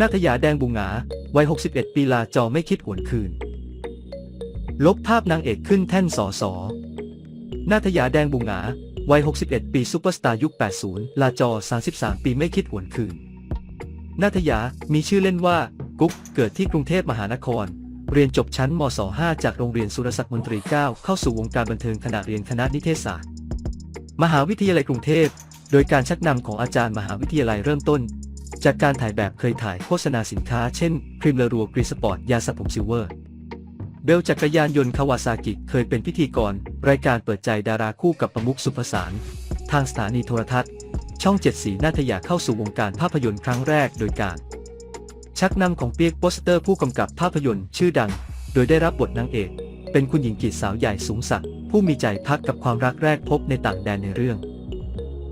นาทยาแดงบุงหงาวัย 61 ปีลาจอไม่คิดหวนคืน ลบภาพนางเอกขึ้นแท่นสอสอนาทยาแดงบุงหงาวัย 61 ปีซุปเปอร์สตาร์ยุค 80 ลาจอ 33 ปีไม่คิดหวนคืน นาทยา มีชื่อเล่นว่า กุ๊ก เกิดที่กรุงเทพมหานคร เรียนจบชั้นมศ5จากโรงเรียนสุรศักดิ์มนตรี 9 เข้าสู่วงการบันเทิงขณะเรียนคณะนิเทศศาสตร์ มหาวิทยาลัยกรุงเทพ โดยการชักนำของอาจารย์มหาวิทยาลัยเริ่มต้น จากการถ่ายแบบเคยถ่ายโฆษณาสินค้าเช่นครีมเลอรัวกรีสปอร์ตยาสระผมซิลเวอร์ เบลจักรยานยนต์คาวาซากิเคยเป็นพิธีกร รายการเปิดใจดาราคู่กับประมุขสุภสาร ทางสถานีโทรทัศน์ ช่องเจ็ดสีนาทยาเข้าสู่วงการภาพยนตร์ครั้งแรกโดยการ ชักนำของเปียกโปสเตอร์ผู้กำกับภาพยนตร์ชื่อดัง โดยได้รับบทนางเอก เป็นคุณหญิงกีดสาวใหญ่สูงศักผู้มีใจพักกับความรักแรกพบในต่างแดนในเรื่อง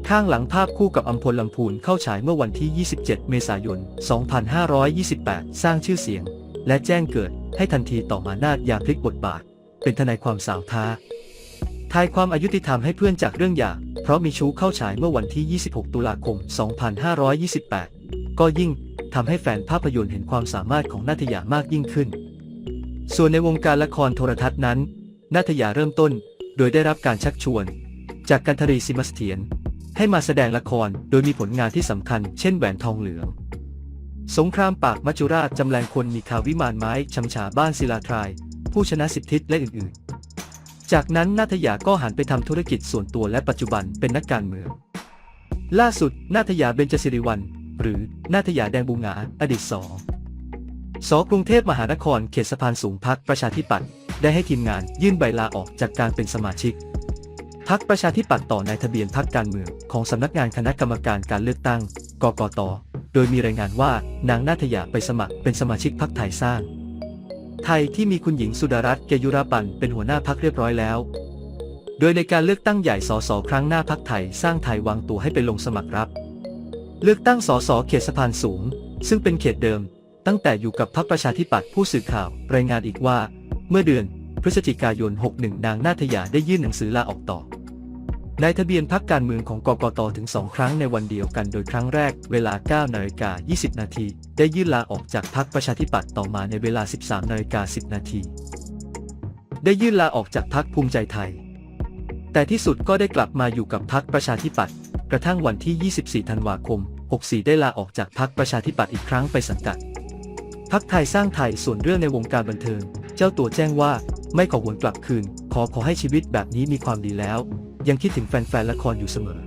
ข้างหลังภาพคู่กับอัมพลลำพูนเข้าฉายเมื่อวันที่ 27 เมษายน 2528 สร้างชื่อเสียง และแจ้งเกิดให้ทันทีต่อมานาดยาพลิกบทบาท เป็นทนายความสาวท้าทายความอายุติธรรมให้เพื่อนจากเรื่องหย่าเพราะมีชู้เข้าฉายเมื่อวันที่ 26 ตุลาคม 2528 ก็ยิ่งทำให้แฟนภาพยนตร์เห็นความสามารถของนาทยามากยิ่งขึ้น ส่วนในวงการละครโทรทัศน์นั้น นาทยาเริ่มต้น โดยได้รับการชักชวน จากกันทรีซิมัสเทียน ให้มาแสดงละครโดยมีผลงานที่สำคัญ เช่นแหวนทองเหลือง สงครามปากมัจจุราชจำแรงคนมีข่าววิมานไม้ชำฉาบ้านศิลาทราย ผู้ชนะสิบทิศและอื่นๆ จากนั้นนาทยาก็หันไปทำธุรกิจส่วนตัวและปัจจุบันเป็นนักการเมือง ล่าสุดนาทยาเบญจศิริวัลหรือนาทยาแดงบูงาอดีตสสกรุงเทพมหานครเขตสะพานสูงพักประชาธิปัตย์ได้ให้ทีมงานยื่นใบลาออกจากการเป็นสมาชิก พักประชาธิปัตย์ต่อในทะเบียนพักการเมืองของสำนักงานคณะกรรมการการเลือกตั้ง กกต โดยมีรายงานว่านางนาทยาไปสมัครเป็นสมาชิกพักไทยสร้าง ไทยที่มีคุณหญิงสุดารัตน์เกยุราปันเป็นหัวหน้าพักเรียบร้อยแล้ว โดยในการเลือกตั้งใหญ่สสครั้งหน้าพักไทยสร้างไทยวางตัวให้ไปลงสมัครรับ เลือกตั้งสสเขตสะพานสูง ซึ่งเป็นเขตเดิม ตั้งแต่อยู่กับพรรคประชาธิปัตย์ผู้สื่อข่าว รายงานอีกว่า เมื่อเดือนพฤศจิกายน 61 นางนาทยาได้ยื่นหนังสือลาออกต่อ ในทะเบียนพักการเมืองของกกตถึง 2 ครั้งในวันเดียวกันโดยครั้งแรกเวลา 9 นาฬิกา 20 นาที ได้ยื่นลาออกจากพักประชาธิปัตย์ต่อมาในเวลา 13 นาฬิกา 10 นาที ได้ยื่นลาออกจากพักภูมิใจไทย แต่ที่สุดก็ได้กลับมาอยู่กับพักประชาธิปัตย์กระทั่งวันที่ 24 ธันวาคม 64 ได้ลาออกจากพักประชาธิปัตย์อีกครั้งไปสังกัดพักไทยสร้างไทยส่วนเรื่องในวงการบันเทิง เจ้าตัวแจ้งว่า ไม่ขอหวนกลับคืน ขอขอให้ชีวิตแบบนี้มีความดีแล้ว ยังคิดถึงแฟนๆละครอยู่เสมอ